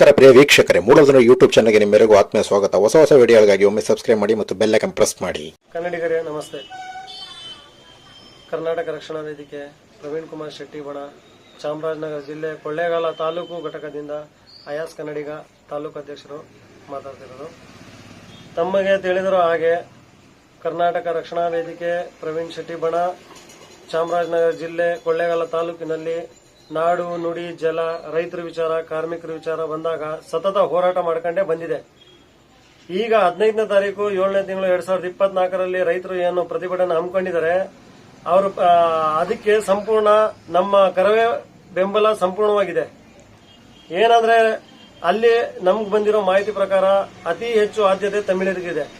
ನಮಸ್ಕಾರ ಪ್ರಿಯ ವೀಕ್ಷಕರೇ ಮೂಲಧನ ಯೂಟ್ಯೂಬ್ ಚಾನಲ್ಗೆ ನಿಮ್ಮೆಲ್ಲರಿಗೂ ಆತ್ಮೀಯ ಸ್ವಾಗತ. ಹೊಸ ಹೊಸ ವಿಡಿಯೋಗಳಿಗಾಗಿ ಒಮ್ಮೆ ಸಬ್ಸ್ಕ್ರೈಬ್ ಮಾಡಿ ಮತ್ತು ಬೆಲ್ ಐಕನ್ ಪ್ರೆಸ್ ಮಾಡಿ. ಕನ್ನಡಿಗರೇ, ನಮಸ್ತೆ. ಕರ್ನಾಟಕ ರಕ್ಷಣಾ ವೇದಿಕೆ ಪ್ರವೀಣ್ ಕುಮಾರ್ ಶೆಟ್ಟಿ ಬಣ ಚಾಮರಾಜನಗರ ಜಿಲ್ಲೆ ಕೊಳ್ಳೇಗಾಲ ತಾಲೂಕು ಘಟಕದಿಂದ ಅಯಾಸ್ ಕನ್ನಡಿಗ ತಾಲೂಕು ಅಧ್ಯಕ್ಷರು ಮಾತಾಡ್ತಿರೋದು. ತಮಗೆ ತಿಳಿದಿರೋ ಹಾಗೆ ಕರ್ನಾಟಕ ರಕ್ಷಣಾ ವೇದಿಕೆ ಪ್ರವೀಣ್ ಶೆಟ್ಟಿ ಬಣ ಚಾಮರಾಜನಗರ ಜಿಲ್ಲೆ ಕೊಳ್ಳೇಗಾಲ ತಾಲೂಕಿನಲ್ಲಿ ನಾಡು, ನುಡಿ, ಜಲ, ರೈತರ ವಿಚಾರ, ಕಾರ್ಮಿಕರ ವಿಚಾರ ಬಂದಾಗ ಸತತ ಹೋರಾಟ ಮಾಡ್ಕೊಂಡೇ ಬಂದಿದೆ. ಈಗ ಹದಿನೈದನೇ ತಾರೀಕು, ಏಳನೇ ತಿಂಗಳು ಎರಡ್ ಸಾವಿರದ ಇಪ್ಪತ್ನಾಲ್ಕರಲ್ಲಿ ರೈತರು ಏನು ಪ್ರತಿಭಟನೆ ಹಮ್ಮಿಕೊಂಡಿದ್ದಾರೆ, ಅವರು ಅದಕ್ಕೆ ಸಂಪೂರ್ಣ ನಮ್ಮ ಕರವೇ ಬೆಂಬಲ ಸಂಪೂರ್ಣವಾಗಿದೆ. ಏನಂದ್ರೆ, ಅಲ್ಲಿ ನಮ್ಗೆ ಬಂದಿರೋ ಮಾಹಿತಿ ಪ್ರಕಾರ ಅತಿ ಹೆಚ್ಚು ಆದ್ಯತೆ ತಮಿಳರಿಗಿದೆ.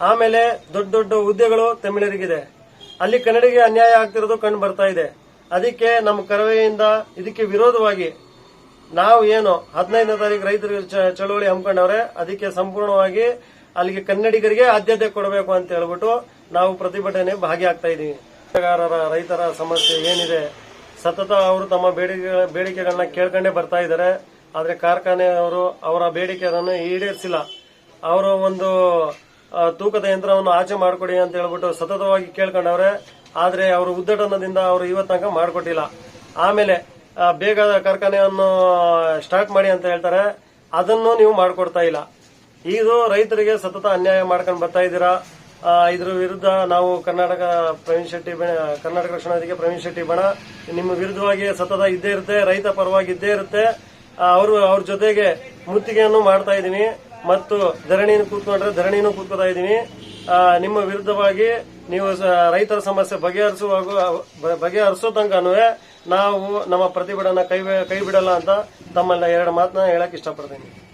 ಆಮೇಲೆ ದೊಡ್ಡ ದೊಡ್ಡ ಹುದ್ದೆಗಳು ತಮಿಳರಿಗಿದೆ. ಅಲ್ಲಿ ಕನ್ನಡಿಗೆ ಅನ್ಯಾಯ ಆಗ್ತಿರೋದು ಕಂಡು ಬರ್ತಾ ಇದೆ. ಅದಕ್ಕೆ ನಮ್ಮ ಕರವೆಯಿಂದ ಇದಕ್ಕೆ ವಿರೋಧವಾಗಿ ನಾವು ಏನು ಹದಿನೈದನೇ ತಾರೀಕು ರೈತರ ಚಳವಳಿ ಹಮ್ಮಿಕೊಂಡವ್ರೆ, ಅದಕ್ಕೆ ಸಂಪೂರ್ಣವಾಗಿ ಅಲ್ಲಿಗೆ ಕನ್ನಡಿಗರಿಗೆ ಆದ್ಯತೆ ಕೊಡಬೇಕು ಅಂತ ಹೇಳ್ಬಿಟ್ಟು ನಾವು ಪ್ರತಿಭಟನೆ ಭಾಗಿಯಾಗ್ತಾ ಇದೀವಿ ರೈತರ ಸಮಸ್ಯೆ ಏನಿದೆ, ಸತತ ಅವರು ತಮ್ಮ ಬೇಡಿಕೆ ಬೇಡಿಕೆಗಳನ್ನ ಕೇಳ್ಕೊಂಡೇ ಬರ್ತಾ ಇದ್ದಾರೆ. ಆದ್ರೆ ಕಾರ್ಖಾನೆಯವರು ಅವರ ಬೇಡಿಕೆಗಳನ್ನು ಈಡೇರಿಸಿಲ್ಲ. ಅವರು ಒಂದು ತೂಕದ ಯಂತ್ರವನ್ನು ಆಚೆ ಮಾಡಿಕೊಡಿ ಅಂತ ಹೇಳ್ಬಿಟ್ಟು ಸತತವಾಗಿ ಕೇಳ್ಕೊಂಡವ್ರೆ. ಆದ್ರೆ ಅವರು ಉದ್ದಟನದಿಂದ ಅವರು ಇವತ್ತು ತನಕ ಮಾಡಿಕೊಟ್ಟಿಲ್ಲ. ಆಮೇಲೆ ಬೇಗ ಕಾರ್ಖಾನೆಯನ್ನು ಸ್ಟಾರ್ಟ್ ಮಾಡಿ ಅಂತ ಹೇಳ್ತಾರೆ. ಅದನ್ನು ನೀವು ಮಾಡಿಕೊಡ್ತಾ ಇಲ್ಲ. ಇದು ರೈತರಿಗೆ ಸತತ ಅನ್ಯಾಯ ಮಾಡ್ಕೊಂಡು ಬರ್ತಾ ಇದ್ದೀರಾ? ಇದ್ರ ವಿರುದ್ಧ ನಾವು ಕರ್ನಾಟಕ ಪ್ರವೀಣ್ ಶೆಟ್ಟಿ ಕರ್ನಾಟಕ ರಕ್ಷಣಾ ಪ್ರವೀಣ್ ಶೆಟ್ಟಿ ಬಣ, ನಿಮ್ಮ ವಿರುದ್ಧವಾಗಿ ಸತತ ಇದ್ದೇ ಇರುತ್ತೆ, ರೈತ ಪರವಾಗಿ ಇದ್ದೇ ಇರುತ್ತೆ. ಅವರು, ಅವ್ರ ಜೊತೆಗೆ ಮುತ್ತಿಗೆಯನ್ನು ಮಾಡ್ತಾ ಇದೀನಿ ಮತ್ತು ಧರಣಿಯನ್ನು ಕೂತ್ಕೊಂಡ್ರೆ ಧರಣಿನೂ ಕೂತ್ಕೋತಾ ಇದ್ದೀನಿ. ನಿಮ್ಮ ವಿರುದ್ಧವಾಗಿ ನೀವು ರೈತರ ಸಮಸ್ಯೆ ಬಗೆಹರಿಸುವಾಗ, ಬ- ಬಗೆಹರಿಸೋ ನಾವು ನಮ್ಮ ಪ್ರತಿಭಟನೆ ಕೈ ಕೈ ಬಿಡಲ್ಲ ಅಂತ ತಮ್ಮಲ್ಲ ಎರಡು ಮಾತನ್ನ ಹೇಳಕ್ ಇಷ್ಟಪಡ್ತೀನಿ.